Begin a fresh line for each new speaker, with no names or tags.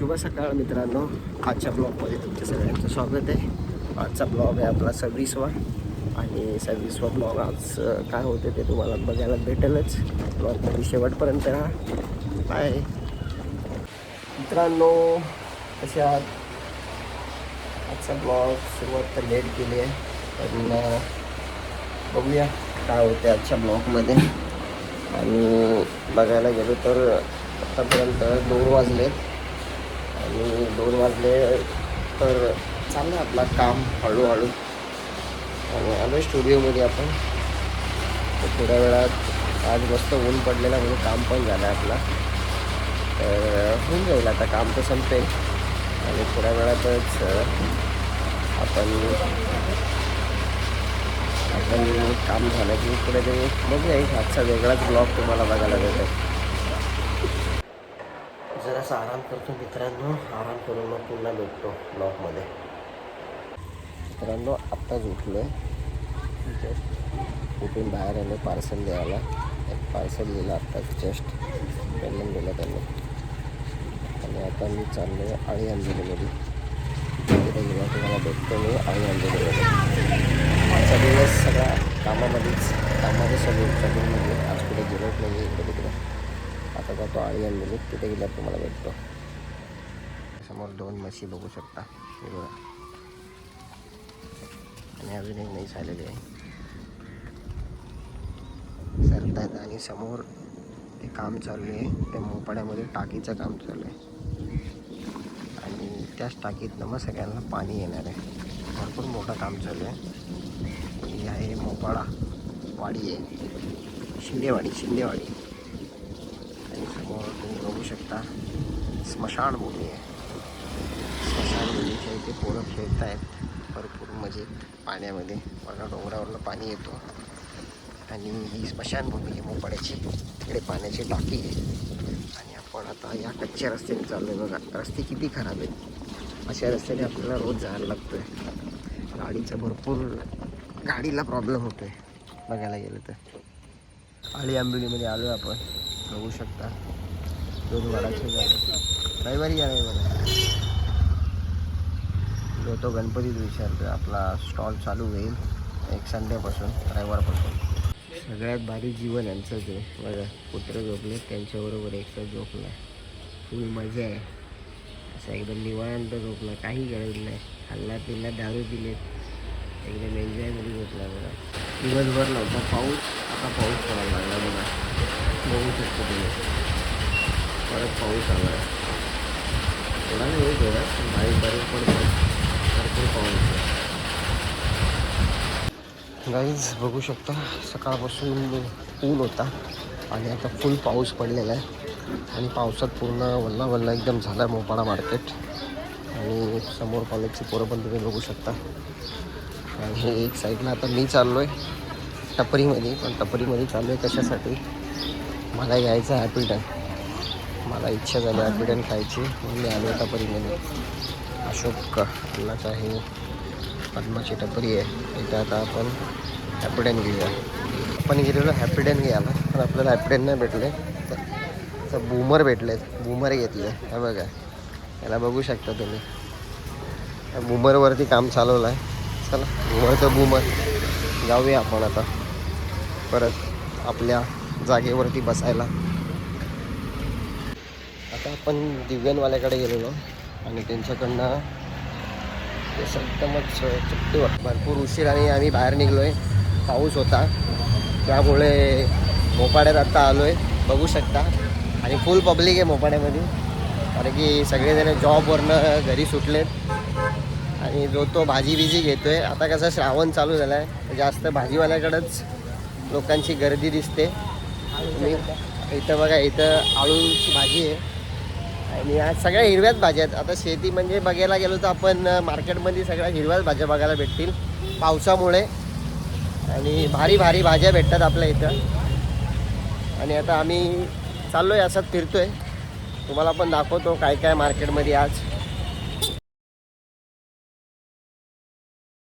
शुभ सकाळ मित्रांनो. आजच्या ब्लॉगमध्ये तुमच्या सगळ्यांचं स्वागत आहे. आजचा ब्लॉग आहे आपला सव्वीसवा. आणि सव्वीसवा ब्लॉग आज काय होते ते तुम्हाला बघायला भेटेलच. ब्लॉगमध्ये शेवटपर्यंत राहा. बाय मित्रांनो कशा आजचा ब्लॉग सुरुवात तर लेट केली आहे पण बघूया काय होते आजच्या ब्लॉगमध्ये. आणि बघायला गेलो तर आत्तापर्यंत दोन वाजले आणि दोन वाजले तर चाललं आपला काम हळूहळू. आणि आलो स्टुडिओमध्ये आपण. तर थोड्या वेळात आज मस्त ऊन पडलेला म्हणजे काम पण झालं आहे आपला. तर होऊन जाईल आता काम तर संपेल. आणि थोड्या वेळातच आपण आपण काम झालं की पुढे ते बघूया एक आजचा वेगळाच ब्लॉग तुम्हाला बघायला भेटेल. जरासा आराम करतो मित्रांनो. आराम करून मग पुन्हा भेटतो ब्लॉकमध्ये मित्रांनो आत्ताच उठलो आहे जस्ट उठून बाहेर आलो पार्सल द्यायला. एक पार्सल दिलं आत्ताच जस्ट पेमेंट दिलं त्यांनी. आणि आता मी चाललो आहे आळी अंजलीमध्ये तुम्हाला भेटतो मी आळी अंजलीमध्ये. आजचा दिवस सगळा कामामध्येच कामामध्ये सगळं सगळ्यांमध्ये म्हणजे आज कुठे गेलोच नाही इकडे तिकडे. आता जातो आळी आणलेली तिथे गेल्यावर तुम्हाला भेटतो. समोर दोन म्हशी बघू शकता. हे बघा. आणि अजून एक म्हैस आलेली आहे. सरतायत आणि समोर ते काम चालू आहे. त्या मोपाड्यामध्ये टाकीचं काम चालू आहे. आणि त्याच टाकीतनं मग सगळ्यांना पाणी येणार आहे. भरपूर मोठं काम चालू आहे. ही आहे मोपाडा. वाडी आहे. शिंदेवाडी शिंदेवाडी आणि समोर तुम्ही बघू शकता स्मशानभूमी आहे. स्मशानभूमीच्या इथे पोरं खेळत आहेत भरपूर मजेत पाण्यामध्ये बघा डोंगरावरनं पाणी येतो. आणि ही स्मशानभूमी आहे मोपाड्याची. तिकडे पाण्याची टाकी आहे. आणि आपण आता या कच्च्या रस्त्याने चाललो आहे बघा. रस्ते किती खराब आहेत. अशा रस्त्याने आपल्याला रोज जायला लागतो आहे गाडीचा भरपूर गाडीला प्रॉब्लेम होतो आहे बघायला गेलं तर. आळी आंबिवलीमध्ये आलो आहे आपण. बघू शकता. दोन रविवारी या नाही मला जो तो गणपतीत विचारतो आपला स्टॉल चालू होईल एक संडेपासून रविवारपासून. सगळ्यात भारी जीवन यांचं ते. बघा कुत्रं झोपले त्यांच्याबरोबर एकटा झोपला. फुल मजा आहे. असं एकदम निवांत झोपला. काही गरज नाही. खाल्ला पिल्ला दारू दिलेत एकदम एन्जॉयमध्ये झोपला बघा. दिवसभर नव्हता पाऊस. आता पाऊस पडायला लागला बघा. बघू शकतो तुम्ही. परत पाऊस आला आहे थोडा नाही थोडा बारीक बारीक पडतो भरपूर पाऊस गाईज बघू शकता सकाळपासून ऊन होता आणि आता फुल पाऊस पडलेला आहे. आणि पावसात पूर्ण वल्ला वल्ला एकदम झाला आहे मोपाडा मार्केट आणि समोर कॉलेजची पोरं पण तुम्ही बघू शकता. आणि एक साईडला आता मी चाललो आहे टपरीमध्ये. पण टपरीमध्ये चाललो आहे कशासाठी? मला यायचं आहे ॲपिटन मला इच्छा झाली ॲपिडन खायची. म्हणून मी आलो टपरीमध्ये अशोक अल्लाच आहे. पद्माची टपरी आहे. इथं आता आपण हॅपिडेन घेऊया. आपण गेलेलो हॅपिडेन घ्यायला. पण आपल्याला हॅपिडेन नाही भेटले. तर तर बूमर भेटले. बूमर घेतले. हे बघा. याला बघू शकता तुम्ही. या बूमरवरती काम चालवलं आहे. चला बूमरचं बूमर जाऊया आपण आता. परत आपल्या जागेवरती बसायला. आता आपण दिव्यांवाल्याकडे गेलेलो आणि त्यांच्याकडनं ते एकदमच चुट्टीवर भरपूर उशिराने आम्ही बाहेर निघलो आहे पाऊस होता. त्यामुळे मोपाड्यात आत्ता आलो आहे बघू शकता. आणि फुल पब्लिक आहे मोपाड्यामध्ये. कारण की सगळेजण जॉबवरनं घरी सुटलेत. आणि जो तो भाजी बिजी घेतो आहे आता कसं श्रावण चालू झालं आहे जास्त भाजीवाल्याकडंच लोकांची गर्दी दिसते. तुम्ही इथं बघा इथं आळूची भाजी आहे. आणि आज सगळ्या हिरव्याच भाज्या आहेत. आता शेती म्हणजे बघायला गेलो तर आपण मार्केटमध्ये सगळ्या हिरव्याच भाज्या बघायला भेटतील. पावसामुळे. आणि भारी भारी भाज्या भेटतात आपल्या इथं. आणि आता आम्ही चाललो आहे असंच फिरतो आहे तुम्हाला पण दाखवतो काय काय मार्केटमध्ये आज.